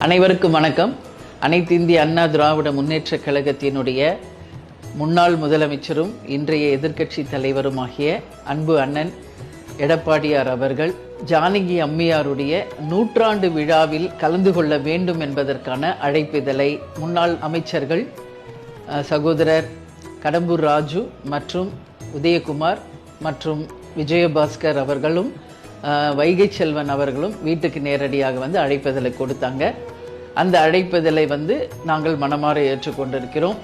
அனைவருக்கும் வணக்கம். அனைத்து இந்திய அண்ணா திராவிட முன்னேற்ற கழகத்தினுடைய முன்னாள் முதலமைச்சரும் இன்றைய எதிர்க்கட்சி தலைவருமாகிய அன்பு அண்ணன் எடப்பாடியார் அவர்கள் ஜானகி அம்மையாருடைய நூற்றாண்டு விழாவில் கலந்து கொள்ள வேண்டும் என்பதற்கான அழைப்பிதழை முன்னாள் அமைச்சர்கள் சகோதரர் கடம்பூர் ராஜு மற்றும் உதயகுமார் மற்றும் விஜயபாஸ்கர் அவர்களும் வைகை செல்வன் அவர்களும் வீட்டுக்கு நேரடியாக வந்து அழைப்பிதழை கொடுத்தாங்க. அந்த அழைப்பிதழை வந்து நாங்கள் மனமாற ஏற்றுக்கொண்டிருக்கிறோம்.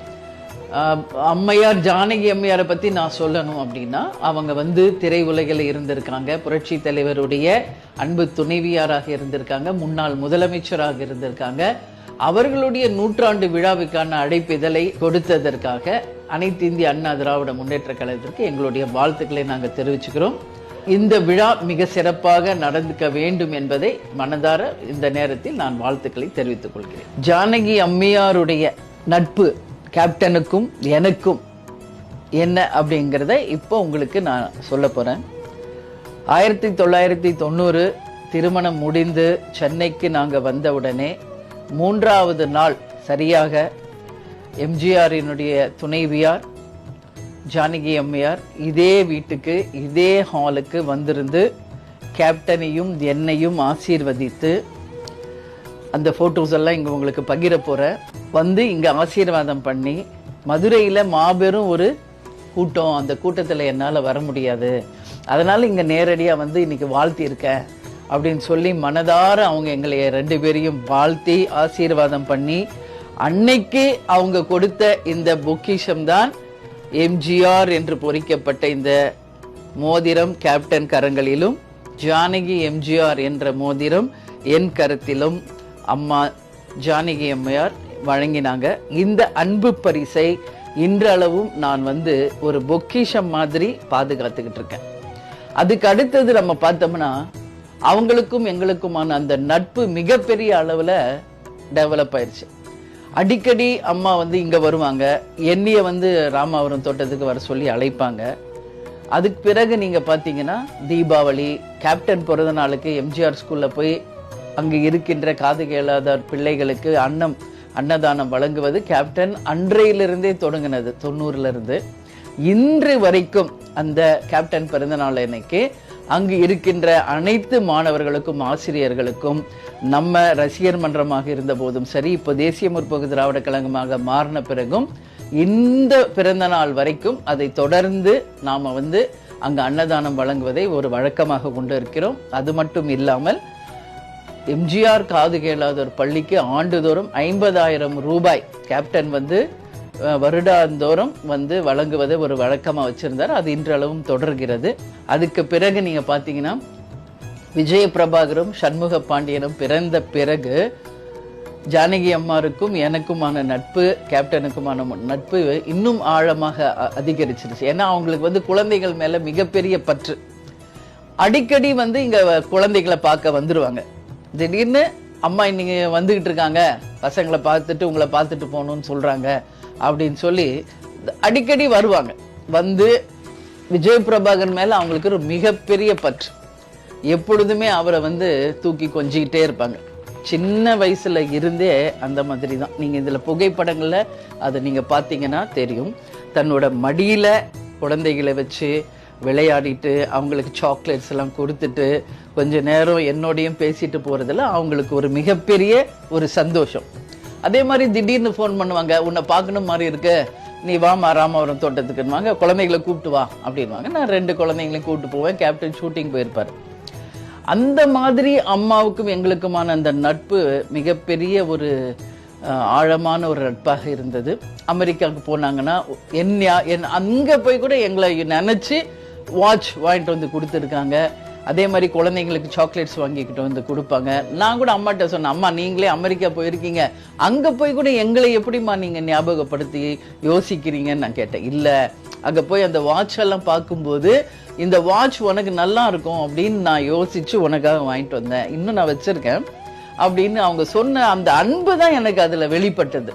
அம்மையார் ஜானகி அம்மையாரை பற்றி நான் சொல்லணும் அப்படின்னா அவங்க வந்து திரையுலகில் இருந்திருக்காங்க. புரட்சி தலைவருடைய அன்பு துணைவியாராக இருந்திருக்காங்க. முன்னாள் முதலமைச்சராக இருந்திருக்காங்க. அவர்களுடைய நூற்றாண்டு விழாவுக்கான அழைப்பிதழை கொடுத்ததற்காக அனைத்து இந்திய அண்ணா திராவிட முன்னேற்ற கழகத்திற்கு எங்களுடைய வாழ்த்துக்களை நாங்கள் தெரிவிச்சுக்கிறோம். இந்த விழா மிக சிறப்பாக நடந்துக்க வேண்டும் என்பதை மனதார இந்த நேரத்தில் நான் வாழ்த்துக்களை தெரிவித்துக் கொள்கிறேன். ஜானகி அம்மையாருடைய நட்பு கேப்டனுக்கும் எனக்கும் என்ன அப்படிங்கிறத இப்போ உங்களுக்கு நான் சொல்ல போறேன். ஆயிரத்தி தொள்ளாயிரத்தி தொண்ணூறு திருமணம் முடிந்து சென்னைக்கு நாங்கள் வந்தவுடனே மூன்றாவது நாள் சரியாக எம்ஜிஆரினுடைய துணைவியார் ஜானகி அம்மையார் இதே வீட்டுக்கு இதே ஹாலுக்கு வந்திருந்து கேப்டனையும் என்னையும் ஆசீர்வதித்து அந்த ஃபோட்டோஸ் எல்லாம் இங்கே உங்களுக்கு பகிர போகிறேன் வந்து இங்கே ஆசீர்வாதம் பண்ணி மதுரையில் மாபெரும் ஒரு கூட்டம் அந்த கூட்டத்தில் என்னால் வர முடியாது. அதனால் இங்கே நேரடியாக வந்து இன்றைக்கி வாழ்த்தியிருக்கேன் அப்படின்னு சொல்லி மனதார அவங்க எங்களை ரெண்டு பேரையும் வாழ்த்தி ஆசீர்வாதம் பண்ணி அன்னைக்கு அவங்க கொடுத்த இந்த பொக்கிஷம் தான் எம்ஜிஆர் என்று பொறிக்கப்பட்ட இந்த மோதிரம் கேப்டன் கரங்களிலும் ஜானகி எம்ஜிஆர் என்ற மோதிரம் என் கருத்திலும் அம்மா ஜானகி அம்மையார் வழங்கினாங்க. இந்த அன்பு பரிசை இன்றளவும் நான் வந்து ஒரு பொக்கிஷம் மாதிரி பாதுகாத்துக்கிட்டு இருக்கேன். அதுக்கு அடுத்தது நம்ம பார்த்தோம்னா அவங்களுக்கும் எங்களுக்குமான அந்த நட்பு மிகப்பெரிய அளவில் டெவலப் ஆயிடுச்சு அடிக்கடி அம்மா வந்து இங்கே வருவாங்க. என்னைய வந்து ராமாவரம் தோட்டத்துக்கு வர சொல்லி அழைப்பாங்க. அதுக்கு பிறகு நீங்கள் பார்த்தீங்கன்னா தீபாவளி கேப்டன் பிறந்த நாளுக்கு எம்ஜிஆர் ஸ்கூலில் போய் அங்கே இருக்கின்ற காது கேளாத பிள்ளைகளுக்கு அன்னம் அன்னதானம் வழங்குவது கேப்டன் அன்றையிலிருந்தே தொடங்கினது தொண்ணூறுலேருந்து இன்று வரைக்கும் அந்த கேப்டன் பிறந்தநாள் அன்னைக்கு அங்கு இருக்கின்ற அனைத்து மாணவர்களுக்கும் ஆசிரியர்களுக்கும் நம்ம ரசிகர் மன்றமாக இருந்த போதும் சரி இப்போ தேசிய முற்போக்கு திராவிட கழகமாக மாறின பிறகும் இந்த பிறந்த நாள் வரைக்கும் அதை தொடர்ந்து நாம் வந்து அங்கு அன்னதானம் வழங்குவதை ஒரு வழக்கமாக கொண்டு இருக்கிறோம். அது மட்டும் இல்லாமல் எம்ஜிஆர் காது கேளாதோர் பள்ளிக்கு ஆண்டுதோறும் ஐம்பதாயிரம் ரூபாய் கேப்டன் வந்து வருடாந்தோறும் வந்து வழங்குவதை ஒரு வழக்கமாக வச்சிருந்தார். அது இன்றளவும் தொடர்கிறது. அதுக்கு பிறகு நீங்க பார்த்தீங்கன்னா விஜய பிரபாகரும் சண்முக பாண்டியனும் பிறந்த பிறகு ஜானகி அம்மாருக்கும் எனக்குமான நட்பு கேப்டனுக்குமான நட்பு இன்னும் ஆழமாக அ- அதிகரிச்சிருச்சு. ஏன்னா அவங்களுக்கு வந்து குழந்தைகள் மேல மிகப்பெரிய பற்று. அடிக்கடி வந்து இங்க குழந்தைகளை பார்க்க வந்துருவாங்க. திடீர்னு அம்மா இன்னைக்கு வந்துகிட்டு இருக்காங்க. பசங்களை பார்த்துட்டு உங்களை பார்த்துட்டு போகணும்னு சொல்றாங்க அப்படின்னு சொல்லி அடிக்கடி வருவாங்க. வந்து விஜய் பிரபாகர் மேல அவங்களுக்கு ஒரு மிகப்பெரிய பற்று. எப்பொழுதுமே அவரை வந்து தூக்கி கொஞ்சிக்கிட்டே இருப்பாங்க. சின்ன வயசுல இருந்தே அந்த மாதிரி தான் நீங்க இதில் புகைப்படங்களில் அதை நீங்க பார்த்தீங்கன்னா தெரியும். தன்னோட மடியில குழந்தைகளை வச்சு விளையாடிட்டு அவங்களுக்கு சாக்லேட்ஸ் எல்லாம் கொடுத்துட்டு கொஞ்ச நேரம் என்னோடையும் பேசிட்டு போகிறதுல அவங்களுக்கு ஒரு மிகப்பெரிய ஒரு சந்தோஷம். அதே மாதிரி திடீர்னு ஃபோன் பண்ணுவாங்க உன்னை பார்க்கணும் மாதிரி இருக்கு. நீ வாமா ராமவரம் தோட்டத்துக்குன்னுவாங்க. குழந்தைகளை கூப்பிட்டு வா அப்படின்வாங்க நான் ரெண்டு குழந்தைங்களையும் கூப்பிட்டு போவேன். கேப்டன் ஷூட்டிங் போயிருப்பாரு. அந்த மாதிரி அம்மாவுக்கும் எங்களுக்குமான அந்த நட்பு மிகப்பெரிய ஒரு ஆழமான ஒரு நட்பாக இருந்தது. அமெரிக்காவுக்கு போனாங்கன்னா என் என் அங்கே போய் கூட எங்களை நினச்சி வாட்ச் வாங்கிட்டு வந்து கொடுத்துருக்காங்க. அதே மாதிரி குழந்தைங்களுக்கு சாக்லேட்ஸ் வாங்கிக்கிட்டு வந்து கொடுப்பாங்க. நான் கூட அம்மாட்ட சொன்னேன் அம்மா நீங்களே அமெரிக்கா போயிருக்கீங்க. அங்கே போய் கூட எங்களை எப்படிம்மா நீங்கள் ஞாபகப்படுத்தி யோசிக்கிறீங்கன்னு நான் கேட்டேன். இல்லை அங்கே போய் அந்த வாட்ச் எல்லாம் பார்க்கும்போது இந்த வாட்ச் உனக்கு நல்லா இருக்கும் அப்படின்னு நான் யோசிச்சு உனக்காக வாங்கிட்டு வந்தேன். இன்னும் நான் வச்சிருக்கேன். அப்படின்னு அவங்க சொன்ன அந்த அன்பு தான் எனக்கு அதில் வெளிப்பட்டது.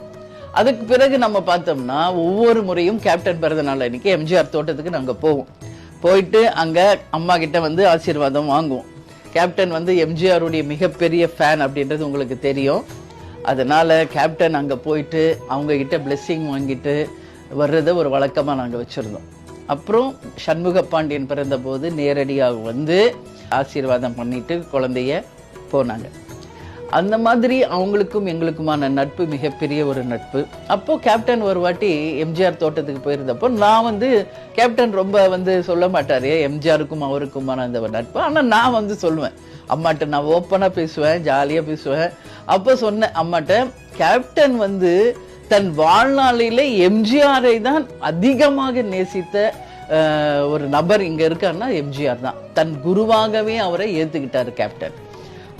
அதுக்கு பிறகு நம்ம பார்த்தோம்னா ஒவ்வொரு முறையும் கேப்டன் பிறந்த நாள் அன்னைக்கு எம்ஜிஆர் தோட்டத்துக்கு நாங்கள் போவோம். போயிட்டு அங்கே அம்மா கிட்ட வந்து ஆசீர்வாதம் வாங்குவோம். கேப்டன் வந்து எம்ஜிஆருடைய மிகப்பெரிய ஃபேன் அப்படின்றது உங்களுக்கு தெரியும். அதனால் கேப்டன் அங்கே போயிட்டு அவங்க பிளெஸ்ஸிங் வாங்கிட்டு வர்றதை ஒரு வழக்கமாக நாங்கள் வச்சுருந்தோம். அப்புறம் சண்முக பாண்டியன் பிறந்தபோது நேரடியாக வந்து ஆசீர்வாதம் பண்ணிட்டு குழந்தைய போனாங்க. அந்த மாதிரி அவங்களுக்கும் எங்களுக்குமான நட்பு மிகப்பெரிய ஒரு நட்பு. அப்போ கேப்டன் ஒரு வாட்டி எம்ஜிஆர் தோட்டத்துக்கு போயிருந்தப்போ நான் வந்து கேப்டன் ரொம்ப வந்து சொல்ல மாட்டாரு. எம்ஜிஆருக்கும் அவருக்குமான அந்த ஒரு நட்பு. ஆனால் நான் வந்து சொல்லுவேன். அம்மாட்ட நான் ஓப்பனாக பேசுவேன் ஜாலியாக பேசுவேன். அப்போ சொன்னேன் அம்மாட்ட கேப்டன் வந்து தன் வாழ்நாளில எம்ஜிஆரை தான் அதிகமாக நேசித்த ஒரு நபர் இங்கே இருக்காருன்னா எம்ஜிஆர் தான். தன் குருவாகவே அவரை ஏற்றுக்கிட்டார் கேப்டன்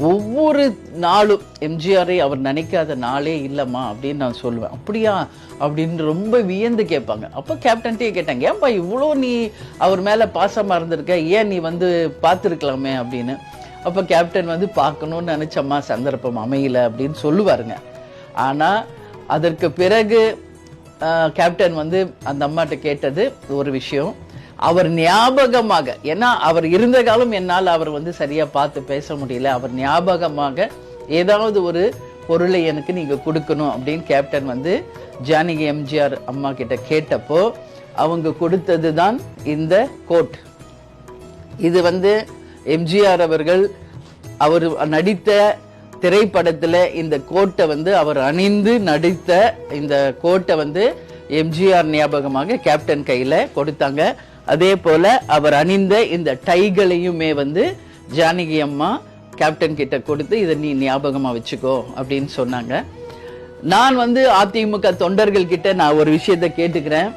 ஒவ்வொரு நாளும் எம்ஜிஆரை அவர் நினைக்காத நாளே இல்லைம்மா அப்படின்னு நான் சொல்லுவேன். அப்படியா? அப்படின்னு ரொம்ப வியந்து கேட்பாங்க. அப்போ கேப்டன்ட்டே கேட்டாங்க ஏன்பா இவ்வளோ நீ அவர் மேலே பாசமாக இருந்திருக்க? ஏன் நீ வந்து பார்த்துருக்கலாமே? அப்படின்னு. அப்போ கேப்டன் வந்து பார்க்கணும்னு நினச்சம்மா சந்தர்ப்பம் அமையல அப்படின்னு சொல்லுவாருங்க. ஆனால் அதற்கு பிறகு கேப்டன் வந்து அந்த அம்மாட்ட கேட்டது ஒரு விஷயம். அவர் ஞாபகமாக ஏன்னா அவர் இருந்த காலம் என்னால் அவர் வந்து சரியாக பார்த்து பேச முடியல. அவர் ஞாபகமாக ஏதாவது ஒரு பொருளை எனக்கு நீங்கள் கொடுக்கணும் அப்படின்னு கேப்டன் வந்து ஜானகி எம்ஜிஆர் அம்மா கிட்ட கேட்டப்போ அவங்க கொடுத்தது தான் இந்த கோட். இது வந்து எம்ஜிஆர் அவர்கள் அவர் நடித்த திரைப்படத்தில் இந்த கோட்டை வந்து அவர் அணிந்து நடித்த இந்த கோட்டை வந்து எம்ஜிஆர் ஞாபகமாக கேப்டன் கையில் கொடுத்தாங்க. அதே போல அவர் அணிந்த இந்த டைகளையுமே வந்து ஜானகி அம்மா கேப்டன் கிட்ட கொடுத்து இதை நீ ஞாபகமா வச்சுக்கோ அப்படின்னு சொன்னாங்க. நான் வந்து அதிமுக தொண்டர்கள் கிட்ட நான் ஒரு விஷயத்தை கேட்டுக்கிறேன்.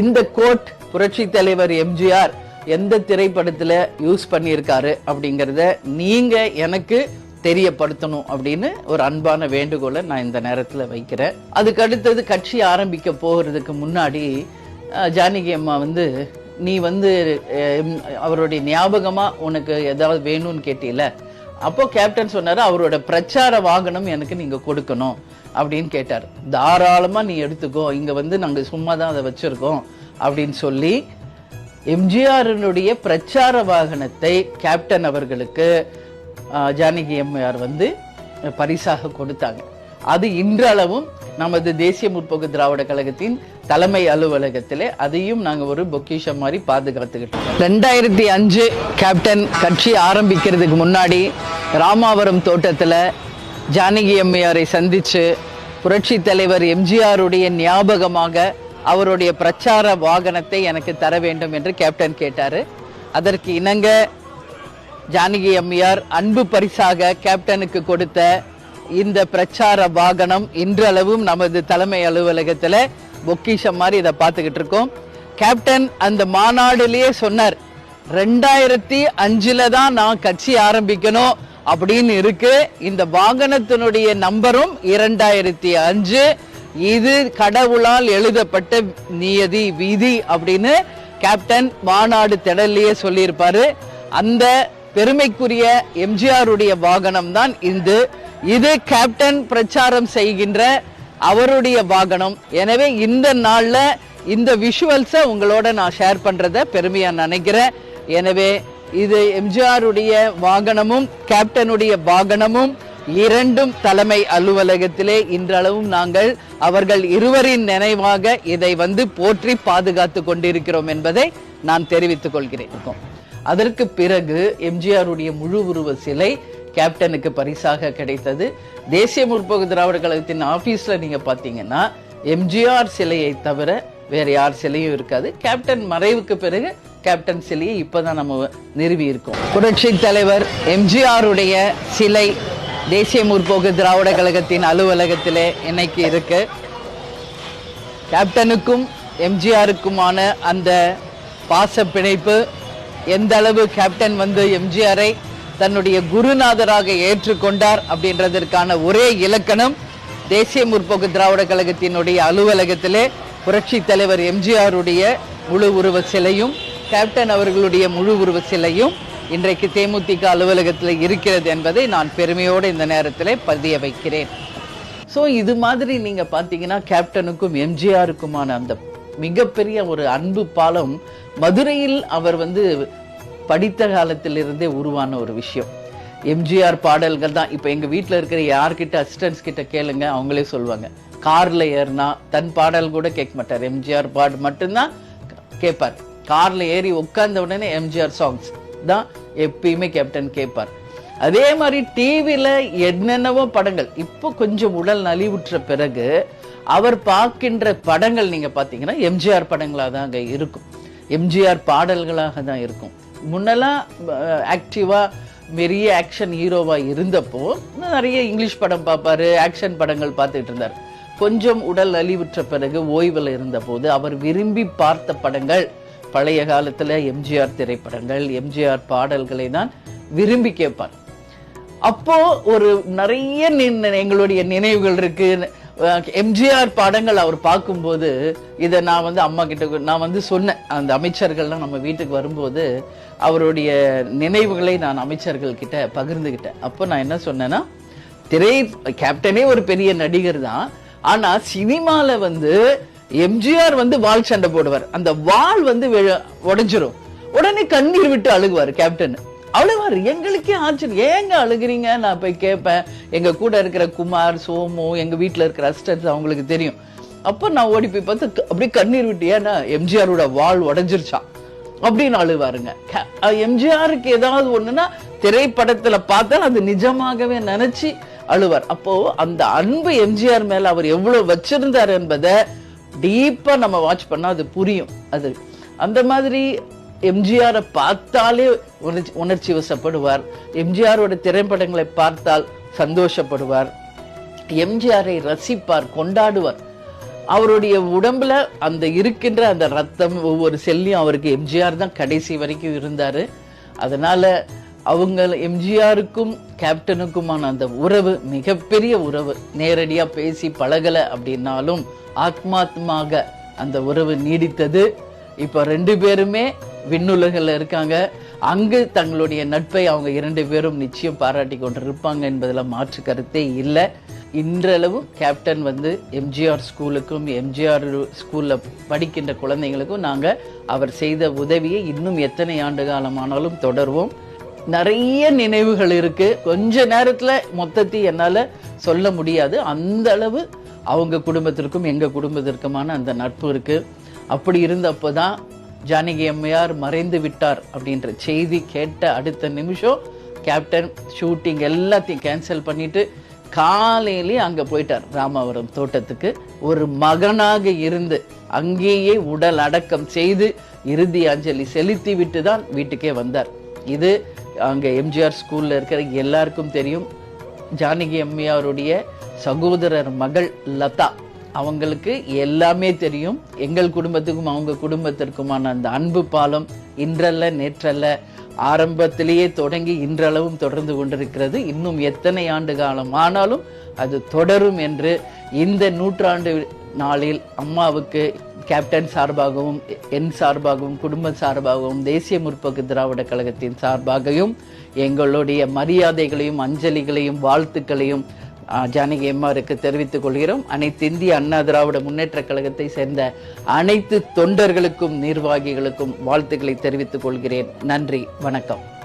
இந்த கோட் புரட்சி தலைவர் எம்ஜிஆர் எந்த திரைப்படத்துல யூஸ் பண்ணியிருக்காரு அப்படிங்கிறத நீங்க எனக்கு தெரியப்படுத்தணும் அப்படின்னு ஒரு அன்பான வேண்டுகோளை நான் இந்த நேரத்தில் வைக்கிறேன். அதுக்கு அடுத்தது கட்சி ஆரம்பிக்க போகிறதுக்கு முன்னாடி ஜானகி அம்மா வந்து நீ வந்து அவருடைய ஞாபகமா உனக்கு ஏதாவது வேணும்னு கேட்டீல அப்போ கேப்டன் சொன்னாரு அவரோட பிரச்சார வாகனம் எனக்கு நீங்க கொடுக்கணும். அப்படின்னு கேட்டார். தாராளமா நீ எடுத்துக்கோ. இங்க வந்து நாங்க சும்மா தான் அதை வச்சிருக்கோம். அப்படின்னு சொல்லி எம்ஜிஆரினுடைய பிரச்சார வாகனத்தை கேப்டன் அவர்களுக்கு ஜானகி எம்ஆர் வந்து பரிசாக கொடுத்தாங்க. அது இன்றளவும் நமது தேசிய முற்போக்கு திராவிட கழகத்தின் தலைமை அலுவலகத்திலே அதையும் நாங்கள் ஒரு பொக்கிஷம் மாதிரி பாதுகாத்துக்கிட்டோம் ரெண்டாயிரத்தி அஞ்சு கேப்டன் கட்சி ஆரம்பிக்கிறதுக்கு முன்னாடி ராமாவரம் தோட்டத்தில் ஜானகி அம்மையாரை சந்தித்து புரட்சி தலைவர் எம்ஜிஆருடைய ஞாபகமாக அவருடைய பிரச்சார வாகனத்தை எனக்கு தர வேண்டும் என்று கேப்டன் கேட்டார். அதற்கு இணங்க ஜானகி அம்மையார் அன்பு பரிசாக கேப்டனுக்கு கொடுத்த இந்த பிரச்சார வாகனம் இன்றளவும் நமது தலைமை அலுவலகத்துல பொக்கிஷம் மாதிரி இதை பார்த்துக்கிட்டு இருக்கோம். கேப்டன் அந்த மாநாடுலேயே சொன்னார் ரெண்டாயிரத்தி அஞ்சுல தான் நான் கட்சி ஆரம்பிக்கணும் அப்படின்னு இருக்கு. இந்த வாகனத்தினுடைய நம்பரும் இரண்டாயிரத்தி அஞ்சு. இது கடவுளால் எழுதப்பட்ட நியதி விதி அப்படின்னு கேப்டன் மாநாடு திடல்லையே சொல்லியிருப்பாரு. அந்த பெருமைக்குரிய எம்ஜிஆருடைய வாகனம் தான் இந்த இது கேப்டன் பிரச்சாரம் செய்கின்ற அவருடைய வாகனம். எனவே இந்த நாளில் இந்த விஷுவல்ஸை உங்களோட நான் ஷேர் பண்றத பெருமையா நினைக்கிறேன். எனவே இது எம்ஜிஆருடைய வாகனமும் கேப்டனுடைய வாகனமும் இரண்டும் தலைமை அலுவலகத்திலே இன்றளவும் நாங்கள் அவர்கள் இருவரின் நினைவாக இதை வந்து போற்றி பாதுகாத்து கொண்டிருக்கிறோம் என்பதை நான் தெரிவித்துக் கொள்கிறேன். அதற்கு பிறகு எம்ஜிஆருடைய முழு உருவ சிலை கேப்டனுக்கு பரிசாக கிடைத்தது. தேசிய முற்போக்கு திராவிட கழகத்தின் ஆபீஸ்ல நீங்க பாத்தீங்கன்னா எம்ஜிஆர் சிலையை தவிர வேற யார் சிலையும் இருக்காது. கேப்டன் மறைவுக்கு பிறகு கேப்டன் சிலையை இப்பதான் நம்ம நிறுவி இருக்கோம். புரட்சி தலைவர் எம்ஜிஆருடைய சிலை தேசிய முற்போக்கு திராவிட கழகத்தின் அலுவலகத்திலே இன்னைக்கு இருக்கு. கேப்டனுக்கும் எம்ஜிஆருக்குமான அந்த பாச பிணைப்பு எந்த அளவு கேப்டன் வந்து எம்ஜிஆரை தன்னுடைய குருநாதராக ஏற்றுக்கொண்டார் அப்படின்றதற்கான ஒரே இலக்கணம் தேசிய முற்போக்கு திராவிட கழகத்தினுடைய அலுவலகத்திலே புரட்சி தலைவர் எம்ஜிஆருடைய முழு உருவ சிலையும் கேப்டன் அவர்களுடைய முழு உருவ சிலையும் இன்றைக்கு தேமுதிக அலுவலகத்தில் இருக்கிறது என்பதை நான் பெருமையோடு இந்த நேரத்திலே பதிய வைக்கிறேன். ஸோ இது மாதிரி நீங்க பார்த்தீங்கன்னா கேப்டனுக்கும் எம்ஜிஆருக்குமான அந்த மிகப்பெரிய ஒரு அன்பு பாலம் மதுரையில் அவர் வந்து படித்த காலத்திலிருந்தே உருவான ஒரு விஷயம். எம்ஜிஆர் பாடல்கள் தான். இப்போ எங்க வீட்டில் இருக்கிற யார்கிட்ட அசிஸ்டன்ஸ் கிட்ட கேளுங்க அவங்களே சொல்லுவாங்க காரில் ஏறினா தன் பாடல் கூட கேட்க மாட்டார். எம்ஜிஆர் பாட்டு மட்டும்தான் கேட்பார். கார்ல ஏறி உட்கார்ந்த உடனே எம்ஜிஆர் சாங்ஸ் தான் எப்பயுமே கேப்டன் கேட்பார். அதே மாதிரி டிவியில் என்னென்னவோ படங்கள். இப்போ கொஞ்சம் உடல் நலிவுற்ற பிறகு அவர் பார்க்கின்ற படங்கள் நீங்க பார்த்தீங்கன்னா எம்ஜிஆர் படங்களா தான் அங்கே இருக்கும். எம்ஜிஆர் பாடல்களாக தான் இருக்கும். முன்னெல்லாம் ஆக்டிவா பெரிய ஆக்ஷன் ஹீரோவாக இருந்தப்போ நிறைய இங்கிலீஷ் படம் பார்ப்பாரு ஆக்ஷன் படங்கள் பார்த்துட்டு இருந்தார். கொஞ்சம் உடல் அழிவுற்ற பிறகு ஓய்வில் இருந்தபோது அவர் விரும்பி பார்த்த படங்கள் பழைய காலத்தில் எம்ஜிஆர் திரைப்படங்கள் எம்ஜிஆர் பாடல்களை தான் விரும்பி கேட்பார். அப்போ ஒரு நிறைய நின்- எங்களுடைய நினைவுகள் இருக்கு. எம்ஜிஆர் படங்கள் அவர் பார்க்கும்போது இதை நான் வந்து அம்மா கிட்ட நான் வந்து சொன்னேன். அந்த அமைச்சர்கள்லாம் நம்ம வீட்டுக்கு வரும்போது அவருடைய நினைவுகளை நான் அமைச்சர்கள் கிட்ட பகிர்ந்துக்கிட்டேன் அப்போ நான் என்ன சொன்னேன்னா திரை கேப்டனே ஒரு பெரிய நடிகர் தான். ஆனால் சினிமாவில் வந்து எம்ஜிஆர் வந்து வால் சண்டை போடுவார். அந்த வால் வந்து உடஞ்சிரும். உடனே கண்ணீர் விட்டு அழுகுவார் கேப்டன். அவ்வளவு எங்களுக்கே ஆச்சரியம். ஏங்க அழுகுறீங்க? நான் போய் கேட்பேன் எங்க கூட இருக்கிற குமார் சோமு எங்க வீட்ல இருக்கிற அஸ்டர்ஸ் அவங்களுக்கு தெரியும். அப்ப நான் ஓடி போய் பார்த்து அப்படியே கண்ணீர் விட்டு ஏன்னா எம்ஜிஆரோட வாழ் உடைஞ்சிருச்சான் அப்படின்னு அழுவாருங்க. எம்ஜிஆருக்கு ஏதாவது ஒண்ணுன்னா திரைப்படத்துல பார்த்தா அது நிஜமாகவே நினைச்சு அழுவார். அப்போ அந்த அன்பு எம்ஜிஆர் மேல அவர் எவ்வளவு வச்சிருந்தார் என்பதை டீப்பா நம்ம வாட்ச் பண்ணா அது புரியும். அது அந்த மாதிரி எம்ஜிஆரை பார்த்தாலே உணர்ச்சி உணர்ச்சி வசப்படுவார். எம்ஜிஆரோட திரைப்படங்களை பார்த்தால் சந்தோஷப்படுவார். எம்ஜிஆரை ரசிப்பார் கொண்டாடுவார். அவருடைய உடம்புல அந்த இருக்கின்ற அந்த ரத்தம் ஒவ்வொரு செல்லையும் அவருக்கு எம்ஜிஆர் தான் கடைசி வரைக்கும் இருந்தார். அதனால் அவங்க எம்ஜிஆருக்கும் கேப்டனுக்குமான அந்த உறவு மிகப்பெரிய உறவு நேரடியாக பேசி பழகல அப்படின்னாலும் ஆத்மாத்மாக அந்த உறவு நீடித்தது. இப்போ ரெண்டு பேருமே விண்ணுலகில் இருக்காங்க. அங்கு தங்களுடைய நட்பை அவங்க இரண்டு பேரும் நிச்சயம் பாராட்டி கொண்டிருப்பாங்க என்பதில் மாற்று கருத்தே இல்லை. இன்றளவும் கேப்டன் வந்து எம்ஜிஆர் ஸ்கூலுக்கும் எம்ஜிஆர் ஸ்கூலில் படிக்கின்ற குழந்தைங்களுக்கும் நாங்கள் அவர் செய்த உதவியை இன்னும் எத்தனை ஆண்டு காலமானாலும் தொடர்வோம். நிறைய நினைவுகள் இருக்குது கொஞ்ச நேரத்தில் மொத்தத்தை என்னால் சொல்ல முடியாது. அந்த அளவு அவங்க குடும்பத்திற்கும் எங்கள் குடும்பத்திற்குமான அந்த நட்பு இருக்குது அப்படி இருந்தப்போ தான் ஜானகி அம்மையார் மறைந்து விட்டார் அப்படின்ற செய்தி கேட்ட அடுத்த நிமிஷம் கேப்டன் ஷூட்டிங் எல்லாத்தையும் கேன்சல் பண்ணிட்டு காலையிலே அங்கே போயிட்டார் ராமாவரம் தோட்டத்துக்கு. ஒரு மகனாக இருந்து அங்கேயே உடல் அடக்கம் செய்து இறுதி அஞ்சலி செலுத்தி விட்டு தான் வீட்டுக்கே வந்தார். இது அங்கே எம்ஜிஆர் ஸ்கூலில் இருக்கிற எல்லாருக்கும் தெரியும். ஜானகி அம்மையாருடைய சகோதரர் மகள் லதா. அவங்களுக்கு எல்லாமே தெரியும். எங்கள் குடும்பத்துக்கும் அவங்க குடும்பத்திற்குமான அந்த அன்பு பாலம் இன்றல்ல நேற்றல்ல ஆரம்பத்திலேயே தொடங்கி இன்றளவும் தொடர்ந்து கொண்டிருக்கிறது. இன்னும் எத்தனை ஆண்டு காலம் ஆனாலும் அது தொடரும் என்று இந்த நூற்றாண்டு நாளில் அம்மாவுக்கு கேப்டன் சார்பாகவும் என் சார்பாகவும் குடும்ப சார்பாகவும் தேசிய முற்போக்கு திராவிட கழகத்தின் சார்பாகவும் எங்களுடைய மரியாதைகளையும் அஞ்சலிகளையும் வாழ்த்துக்களையும் ஜானகி எம்மாருக்கு தெரிவித்துக் கொள்கிறோம். அனைத்து இந்திய அண்ணா திராவிட முன்னேற்ற கழகத்தை சேர்ந்த அனைத்து தொண்டர்களுக்கும் நிர்வாகிகளுக்கும் வாழ்த்துக்களை தெரிவித்துக் கொள்கிறேன். நன்றி வணக்கம்.